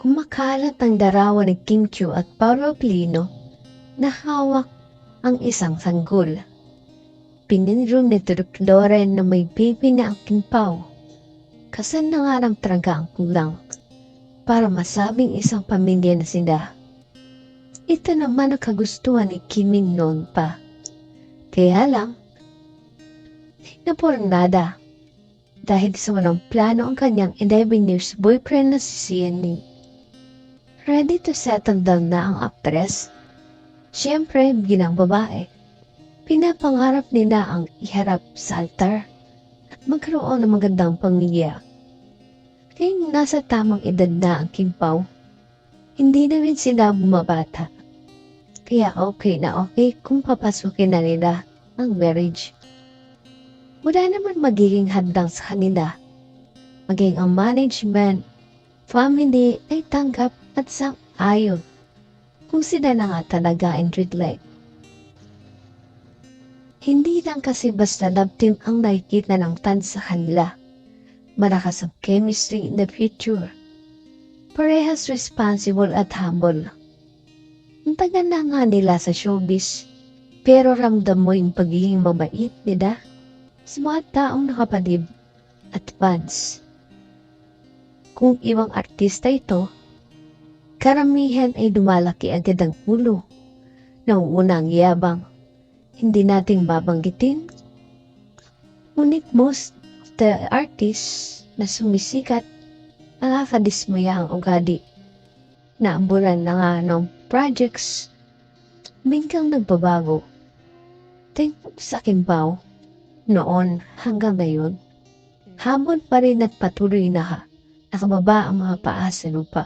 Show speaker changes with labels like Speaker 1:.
Speaker 1: Kumakalat ang darawa ni Kim Chiu at Paolo Plino na hawak ang isang sanggol. Pinindro ni Direk Loren na may baby na ang Kimpaw. Kasal na nga ng traga ang kulang para masabing isang pamilya na sila. Ito naman ang kagustuhan ni Kiming noon pa. Kaya lang, napornada dahil sa walang plano ang kanyang 11 years boyfriend na si Sienny. Ready to settle down na ang actress? Siyempre, bilang babae, pinapangarap nila ang iharap sa altar at magkaroon ng magandang pamilya. Kaya nasa tamang edad na ang Kimpaw, hindi na rin sila bumabata. Kaya okay na okay kung papasukin na nila ang marriage. Wala naman magiging hadlang sa kanila. Maging ang management, family ay tanggap at sang-ayon kung sila na nga talaga life. Hindi lang kasi basta love team ang nakikita ng tan sa kanila. Malakas ang chemistry in the future. Parehas responsible at humble. Ang tagal na nga nila sa showbiz, pero ramdam mo yung pagiging mabait nila sa mga taong nakapalib at fans. Kung ibang artista ito, karamihan ay lumalaki agad ang ulo. Nauuna ang yabang. Hindi nating babanggitin. Ngunit most of the artists na sumisikat, nakakadismaya ang ugali. Naambulan na nga ng projects, biglang nagbabago. Tingnan sa Kimbao, noon hanggang ngayon, hamon pa rin at patuloy na nakababa ang mga paa sa lupa.